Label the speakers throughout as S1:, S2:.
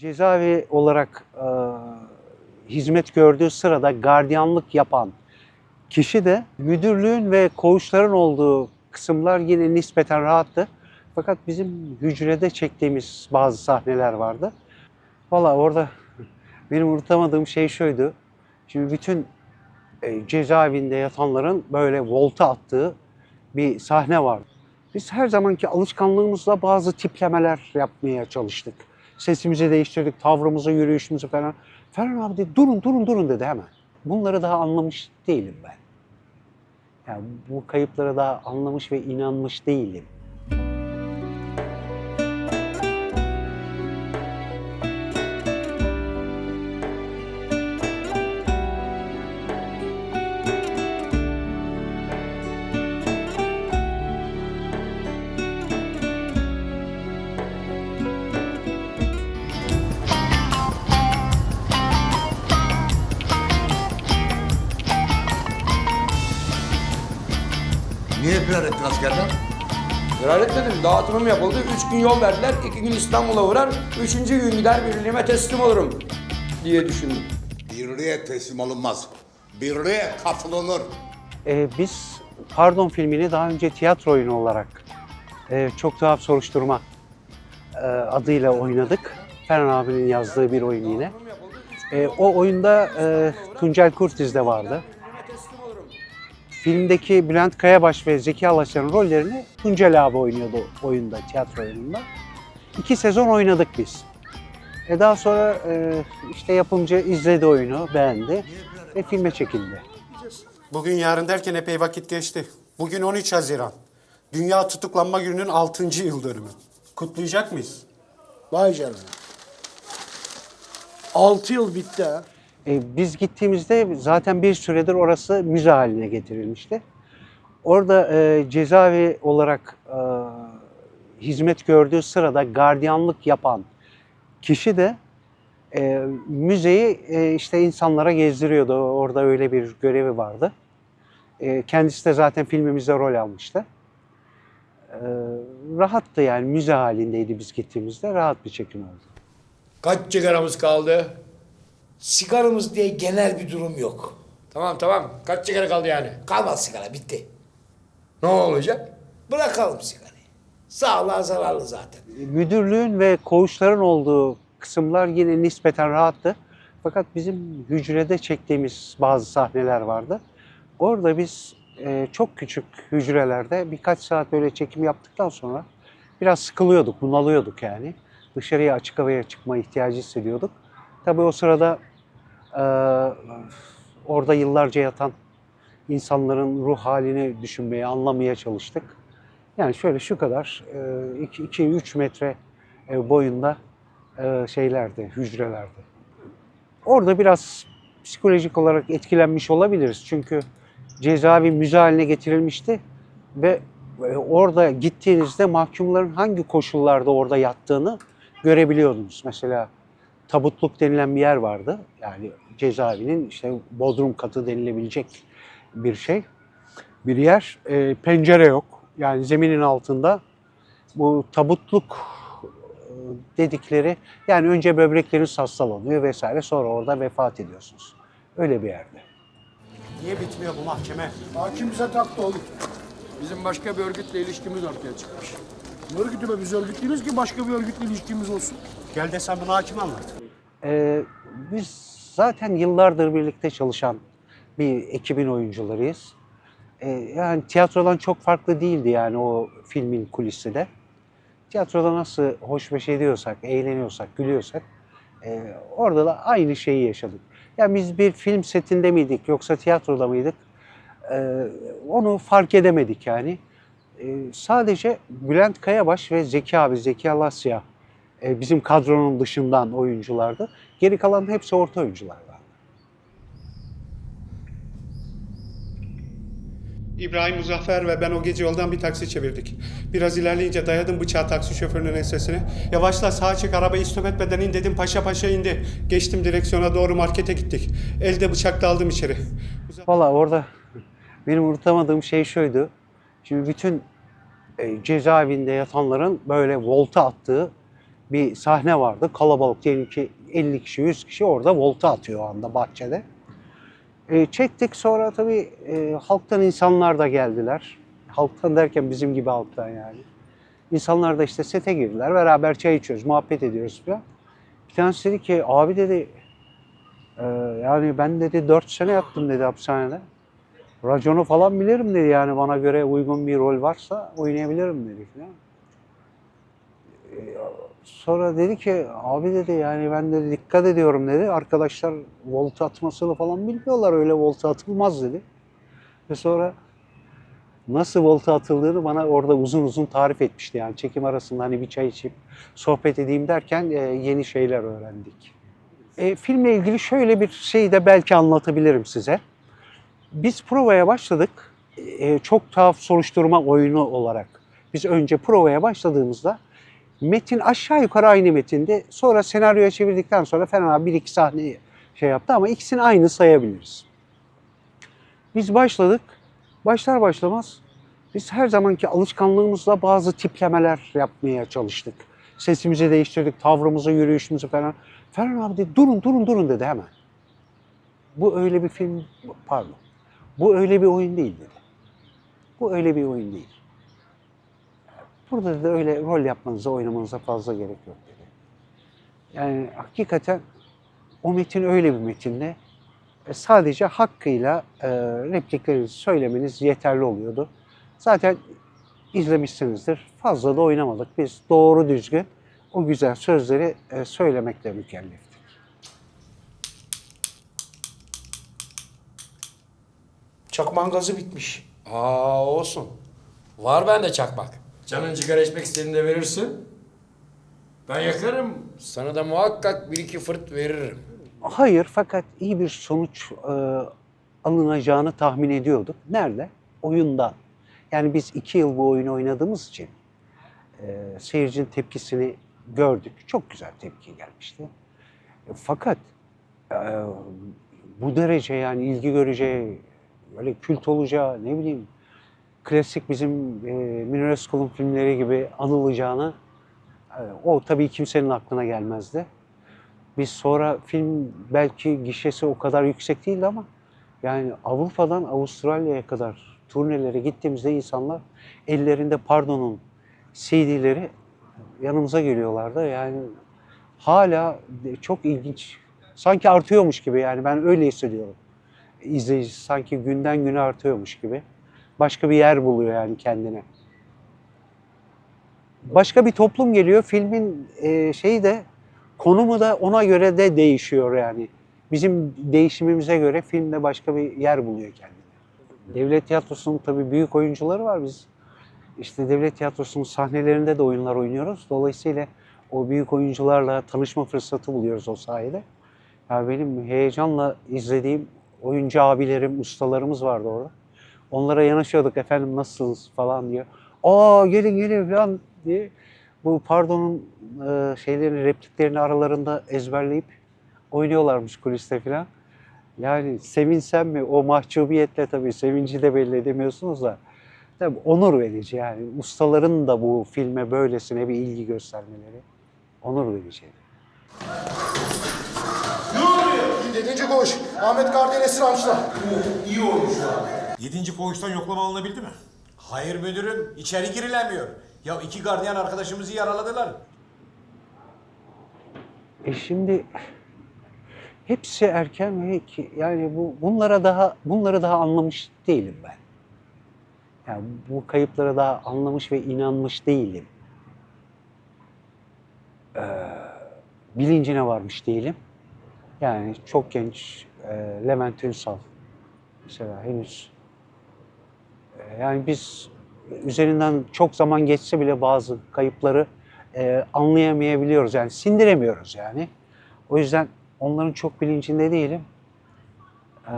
S1: cezaevi olarak e, hizmet gördüğü sırada gardiyanlık yapan kişi de müdürlüğün ve koğuşların olduğu kısımlar yine nispeten rahattı. Fakat bizim hücrede çektiğimiz bazı sahneler vardı. Valla orada benim unutamadığım şey şuydu. Şimdi bütün e, cezaevinde yatanların böyle volta attığı bir sahne vardı. Biz her zamanki alışkanlığımızla bazı tiplemeler yapmaya çalıştık. Sesimizi değiştirdik, tavrımızı, yürüyüşümüzü falan. Ferhan abi dedi, durun, durun, durun dedi hemen. Bunları daha anlamış değilim ben. Yani bu kayıpları daha anlamış ve inanmış değilim.
S2: Niye firar ettin askerler?
S3: Firar etmedim. Dağıtımım yapıldı. Üç gün yol verdiler. iki gün İstanbul'a uğrar. Üçüncü gün gider birliğime teslim olurum diye düşündüm.
S2: Birliğe teslim olunmaz. Birliğe katılınır.
S1: Ee, biz Pardon filmini daha önce tiyatro oyunu olarak e, Çok Tuhaf Soruşturma e, adıyla oynadık. Ferhan abinin yazdığı bir oyun yine. E, o oyunda e, Tuncel Kurtiz de vardı. Filmdeki Bülent Kayabaş ve Zeki Alasyan'ın rollerini Tuncel abi oynuyordu oyunda, tiyatro oyununda. İki sezon oynadık biz. E daha sonra e, işte yapımcı izledi oyunu, beğendi ve filme çekildi.
S4: Bugün yarın derken epey vakit geçti. Bugün 13 Haziran. Dünya Tutuklanma Günü'nün 6. yıl dönümü. Kutlayacak mıyız?
S5: Vay canına. 6 yıl bitti ha.
S1: E, biz gittiğimizde zaten bir süredir orası müze haline getirilmişti. Orada e, cezaevi olarak e, hizmet gördüğü sırada gardiyanlık yapan kişi de e, müzeyi e, işte insanlara gezdiriyordu. Orada öyle bir görevi vardı. E, kendisi de zaten filmimizde rol almıştı. E, rahattı yani müze halindeydi biz gittiğimizde. Rahat bir çekim oldu.
S3: Kaç sigaramız kaldı?
S6: Sigaramız diye genel bir durum yok.
S3: Tamam tamam. Kaç sigara kaldı yani?
S6: Kalmaz sigara bitti.
S3: Ne olacak?
S6: Bırakalım sigarayı. Sağlığa zararlı zaten.
S1: müdürlüğün ve koğuşların olduğu kısımlar yine nispeten rahattı. Fakat bizim hücrede çektiğimiz bazı sahneler vardı. Orada biz e, çok küçük hücrelerde birkaç saat böyle çekim yaptıktan sonra biraz sıkılıyorduk, bunalıyorduk yani. Dışarıya açık havaya çıkma ihtiyacı hissediyorduk. Tabii o sırada e, orada yıllarca yatan insanların ruh halini düşünmeye, anlamaya çalıştık. Yani şöyle şu kadar 2-3 metre e, boyunda e, şeylerdi, hücrelerdi. Orada biraz psikolojik olarak etkilenmiş olabiliriz. Çünkü cezaevi müze haline getirilmişti ve e, orada gittiğinizde mahkumların hangi koşullarda orada yattığını görebiliyordunuz. Mesela tabutluk denilen bir yer vardı. Yani cezaevinin işte bodrum katı denilebilecek bir şey. Bir yer. E, pencere yok. Yani zeminin altında bu tabutluk e, dedikleri yani önce böbrekleriniz hastalanıyor vesaire sonra orada vefat ediyorsunuz. Öyle bir yerde.
S4: Niye bitmiyor bu mahkeme?
S5: Hakim bize taktı oğlum.
S3: Bizim başka bir örgütle ilişkimiz ortaya çıkmış.
S5: Örgütü be biz örgüt değiliz ki başka bir örgütle ilişkimiz olsun.
S4: Gel de sen bunu hakime anlat.
S1: Ee, biz zaten yıllardır birlikte çalışan bir ekibin oyuncularıyız. Ee, yani tiyatrodan çok farklı değildi yani o filmin kulisi de. Tiyatroda nasıl hoşbeş ediyorsak, eğleniyorsak, gülüyorsak e, orada da aynı şeyi yaşadık. Yani biz bir film setinde miydik yoksa tiyatroda mıydık? Ee, onu fark edemedik yani. Ee, sadece Bülent Kayabaş ve Zeki abi, Zeki Alasya e, bizim kadronun dışından oyunculardı. Geri kalan hepsi orta oyunculardı.
S4: İbrahim Muzaffer ve ben o gece yoldan bir taksi çevirdik. Biraz ilerleyince dayadım bıçağı taksi şoförünün ensesine. Yavaşla sağa çık arabayı istop etmeden in dedim paşa paşa indi. Geçtim direksiyona doğru markete gittik. Elde bıçakla aldım içeri.
S1: Valla orada benim unutamadığım şey şuydu. Şimdi bütün e, cezaevinde yatanların böyle volta attığı bir sahne vardı. Kalabalık diyelim ki 50 kişi 100 kişi orada volta atıyor o anda bahçede. E, çektik sonra tabii e, halktan insanlar da geldiler. Halktan derken bizim gibi halktan yani. İnsanlar da işte sete girdiler. Beraber çay içiyoruz, muhabbet ediyoruz falan. Bir tanesi dedi ki abi dedi "e, yani ben dedi 4 sene yattım dedi hapishanede. Raconu falan bilirim dedi yani bana göre uygun bir rol varsa oynayabilirim dedi falan. E, Sonra dedi ki abi dedi yani ben de dikkat ediyorum dedi. Arkadaşlar volta atmasını falan bilmiyorlar öyle volta atılmaz dedi. Ve sonra nasıl volta atıldığını bana orada uzun uzun tarif etmişti. Yani çekim arasında hani bir çay içip sohbet edeyim derken e, yeni şeyler öğrendik. E, filmle ilgili şöyle bir şey de belki anlatabilirim size. Biz provaya başladık. E, çok tuhaf soruşturma oyunu olarak. Biz önce provaya başladığımızda metin aşağı yukarı aynı metinde. Sonra senaryoya çevirdikten sonra Fena bir iki sahne şey yaptı ama ikisini aynı sayabiliriz. Biz başladık. Başlar başlamaz biz her zamanki alışkanlığımızla bazı tiplemeler yapmaya çalıştık. Sesimizi değiştirdik, tavrımızı, yürüyüşümüzü falan. Ferhan abi dedi durun durun durun dedi hemen. Bu öyle bir film, pardon. Bu öyle bir oyun değil dedi. Bu öyle bir oyun değil. Burada da öyle rol yapmanıza, oynamanıza fazla gerek yok dedi. Yani hakikaten o metin öyle bir metinde e, sadece hakkıyla e, repliklerinizi söylemeniz yeterli oluyordu. Zaten izlemişsinizdir. Fazla da oynamadık. Biz doğru düzgün o güzel sözleri e, söylemekle mükelleftik.
S6: Çakman gazı bitmiş.
S3: Aa olsun. Var bende çakmak. Canın sigara içmek istediğinde verirsin. Ben yakarım. Sana da muhakkak bir iki fırt veririm.
S1: Hayır fakat iyi bir sonuç e, alınacağını tahmin ediyorduk. Nerede? Oyundan. Yani biz iki yıl bu oyunu oynadığımız için e, seyircinin tepkisini gördük. Çok güzel tepki gelmişti. E, fakat e, bu derece yani ilgi göreceği, böyle kült olacağı ne bileyim klasik bizim e, Münir filmleri gibi anılacağını e, o tabii kimsenin aklına gelmezdi. Biz sonra film belki gişesi o kadar yüksek değildi ama yani Avrupa'dan Avustralya'ya kadar turnelere gittiğimizde insanlar ellerinde Pardon'un CD'leri yanımıza geliyorlardı. Yani hala çok ilginç. Sanki artıyormuş gibi yani ben öyle hissediyorum. İzleyici sanki günden güne artıyormuş gibi. Başka bir yer buluyor yani kendine. Başka bir toplum geliyor. Filmin e, şeyi de konumu da ona göre de değişiyor yani. Bizim değişimimize göre filmde başka bir yer buluyor kendine. Devlet tiyatrosunun tabii büyük oyuncuları var biz. İşte devlet tiyatrosunun sahnelerinde de oyunlar oynuyoruz. Dolayısıyla o büyük oyuncularla tanışma fırsatı buluyoruz o sayede. Ya benim heyecanla izlediğim oyuncu abilerim, ustalarımız vardı orada. Onlara yanaşıyorduk efendim nasılsınız falan diye. Aa gelin gelin falan diye. Bu pardonun e, şeylerini, repliklerini aralarında ezberleyip oynuyorlarmış kuliste falan. Yani sevinsem mi o mahcubiyetle tabii sevinci de belli edemiyorsunuz da. Tabii onur verici yani. Ustaların da bu filme böylesine bir ilgi göstermeleri onur verici.
S5: Yedinci koğuş. Ahmet Gardiyan esir almışlar.
S7: Yedinci koğuştan yoklama alınabildi mi?
S8: Hayır müdürüm, içeri girilemiyor. Ya iki gardiyan arkadaşımızı yaraladılar.
S1: E şimdi hepsi erken ve ki- yani bu bunlara daha bunları daha anlamış değilim ben. Yani bu kayıplara daha anlamış ve inanmış değilim. Ee, bilincine varmış değilim. Yani çok genç e, Levent Ünsal mesela henüz e, yani biz üzerinden çok zaman geçse bile bazı kayıpları e, anlayamayabiliyoruz. Yani sindiremiyoruz yani. O yüzden onların çok bilincinde değilim. Ee,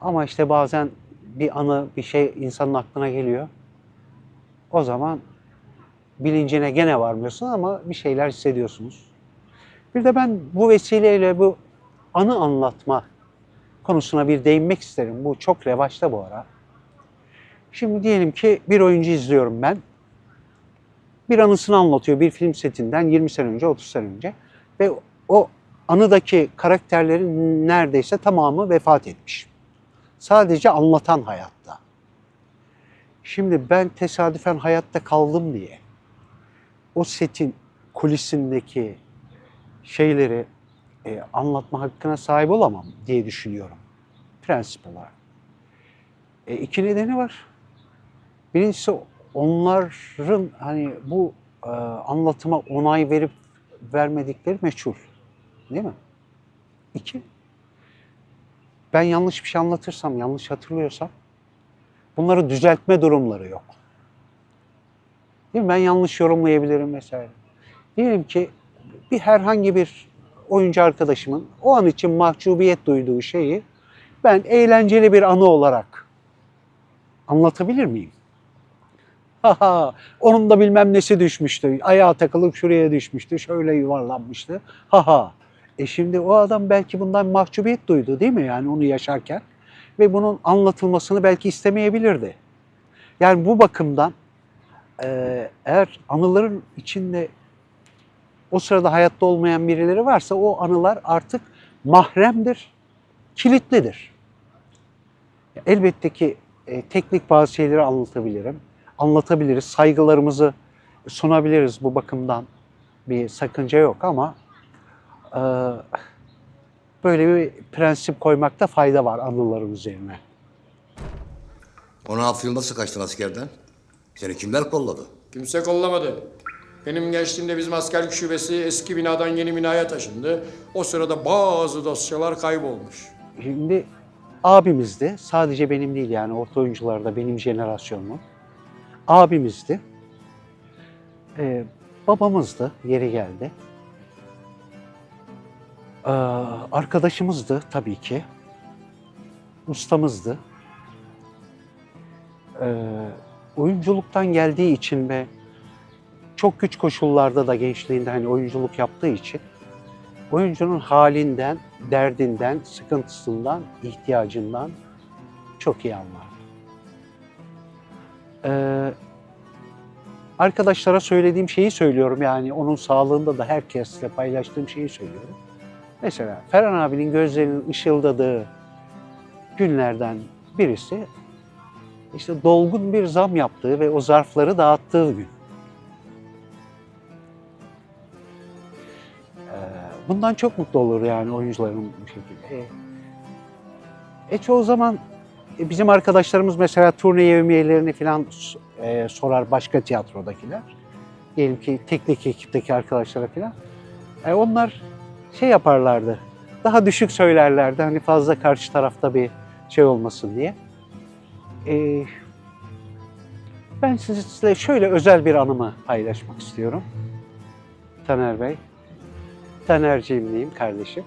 S1: ama işte bazen bir anı, bir şey insanın aklına geliyor. O zaman bilincine gene varmıyorsun ama bir şeyler hissediyorsunuz. Bir de ben bu vesileyle bu anı anlatma konusuna bir değinmek isterim. Bu çok revaçta bu ara. Şimdi diyelim ki bir oyuncu izliyorum ben. bir anısını anlatıyor bir film setinden 20 sene önce, 30 sene önce. Ve o anıdaki karakterlerin neredeyse tamamı vefat etmiş. Sadece anlatan hayatta. Şimdi ben tesadüfen hayatta kaldım diye o setin kulisindeki şeyleri e, anlatma hakkına sahip olamam diye düşünüyorum. Prensip olarak. E, iki nedeni var. Birincisi onların hani bu e, anlatıma onay verip vermedikleri meçhul. Değil mi? İki, ben yanlış bir şey anlatırsam, yanlış hatırlıyorsam bunları düzeltme durumları yok. Değil mi? Ben yanlış yorumlayabilirim vesaire. Diyelim ki bir herhangi bir oyuncu arkadaşımın o an için mahcubiyet duyduğu şeyi ben eğlenceli bir anı olarak anlatabilir miyim? Haha, onun da bilmem nesi düşmüştü. Ayağa takılıp şuraya düşmüştü. Şöyle yuvarlanmıştı. Haha. E şimdi o adam belki bundan mahcubiyet duydu değil mi? Yani onu yaşarken. Ve bunun anlatılmasını belki istemeyebilirdi. Yani bu bakımdan eğer anıların içinde o sırada hayatta olmayan birileri varsa o anılar artık mahremdir, kilitlidir. Elbette ki e, teknik bazı şeyleri anlatabilirim. Anlatabiliriz, saygılarımızı sunabiliriz bu bakımdan. Bir sakınca yok ama e, böyle bir prensip koymakta fayda var anıların üzerine.
S2: 16 yıl nasıl kaçtın askerden? Seni kimler kolladı?
S3: Kimse kollamadı. Benim gençliğimde bizim askerlik şubesi eski binadan yeni binaya taşındı. O sırada bazı dosyalar kaybolmuş.
S1: Şimdi abimizdi. Sadece benim değil yani orta oyuncularda benim jenerasyonum. Abimizdi. Ee, babamızdı. Yeri geldi. Ee, arkadaşımızdı tabii ki. Ustamızdı. Ee, oyunculuktan geldiği için ve çok güç koşullarda da gençliğinde hani oyunculuk yaptığı için oyuncunun halinden, derdinden, sıkıntısından, ihtiyacından çok iyi anlar. Ee, arkadaşlara söylediğim şeyi söylüyorum yani onun sağlığında da herkesle paylaştığım şeyi söylüyorum. Mesela Ferhan abinin gözlerinin ışıldadığı günlerden birisi işte dolgun bir zam yaptığı ve o zarfları dağıttığı gün. Bundan çok mutlu olur yani oyuncuların bu şekilde. E, e çoğu zaman e, bizim arkadaşlarımız mesela turne yevmiyelerini falan e, sorar başka tiyatrodakiler. Diyelim ki teknik ekipteki arkadaşlara falan. E, onlar şey yaparlardı. Daha düşük söylerlerdi hani fazla karşı tarafta bir şey olmasın diye. E, ben sizinle şöyle özel bir anımı paylaşmak istiyorum. Taner Bey. Taner'ciğim diyeyim kardeşim.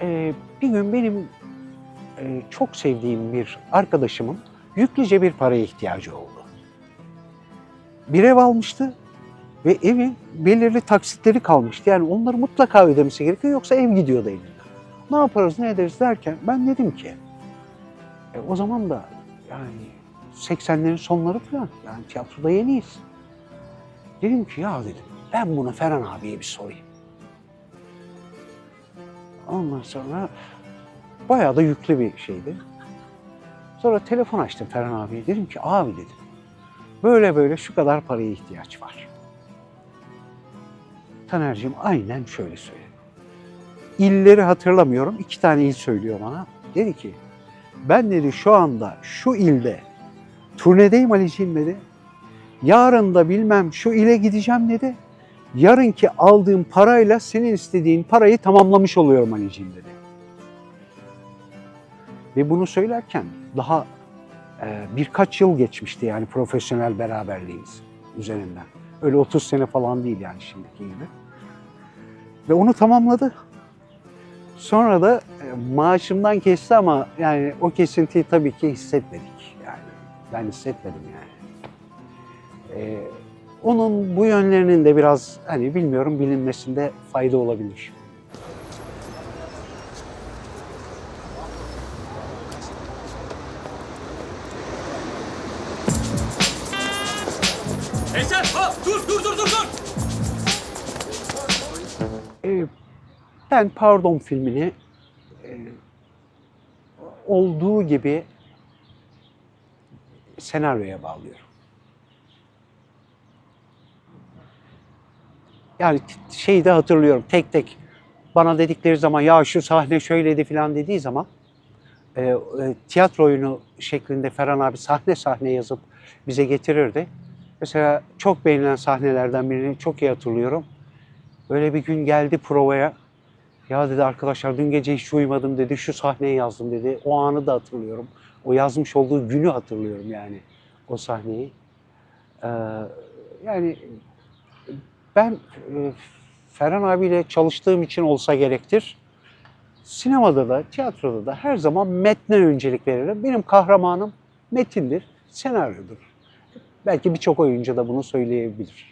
S1: Ee, bir gün benim e, çok sevdiğim bir arkadaşımın yüklüce bir paraya ihtiyacı oldu. Bir ev almıştı ve evin belirli taksitleri kalmıştı. Yani onları mutlaka ödemesi gerekiyor yoksa ev gidiyordu elinden. Ne yaparız ne ederiz derken ben dedim ki e, o zaman da yani 80'lerin sonları falan yani tiyatroda yeniyiz. Dedim ki ya dedim ben bunu Ferhan abiye bir sorayım. Ondan sonra bayağı da yüklü bir şeydi. Sonra telefon açtım Ferhan abiye. Dedim ki abi dedim. Böyle böyle şu kadar paraya ihtiyaç var. Taner'cim aynen şöyle söyledi. İlleri hatırlamıyorum. iki tane il söylüyor bana. Dedi ki ben dedi şu anda şu ilde turnedeyim Ali'ciğim dedi. Yarın da bilmem şu ile gideceğim dedi yarınki aldığım parayla senin istediğin parayı tamamlamış oluyorum anneciğim dedi. Ve bunu söylerken daha e, birkaç yıl geçmişti yani profesyonel beraberliğimiz üzerinden. Öyle 30 sene falan değil yani şimdiki gibi. Ve onu tamamladı. Sonra da e, maaşımdan kesti ama yani o kesintiyi tabii ki hissetmedik. Yani ben hissetmedim yani. E, onun bu yönlerinin de biraz hani bilmiyorum bilinmesinde fayda olabilir.
S7: Eser, ha, dur, dur, dur, dur, dur.
S1: Ee, ben Pardon filmini e, olduğu gibi senaryoya bağlıyorum. Yani şeyi de hatırlıyorum tek tek bana dedikleri zaman ya şu sahne şöyleydi falan dediği zaman e, e, tiyatro oyunu şeklinde Ferhan abi sahne sahne yazıp bize getirirdi. Mesela çok beğenilen sahnelerden birini çok iyi hatırlıyorum. Böyle bir gün geldi provaya. Ya dedi arkadaşlar dün gece hiç uyumadım dedi. Şu sahneyi yazdım dedi. O anı da hatırlıyorum. O yazmış olduğu günü hatırlıyorum yani o sahneyi. Ee, yani ben e, Ferhan abiyle çalıştığım için olsa gerektir. Sinemada da, tiyatroda da her zaman metne öncelik veririm. Benim kahramanım metindir, senaryodur. Belki birçok oyuncu da bunu söyleyebilir.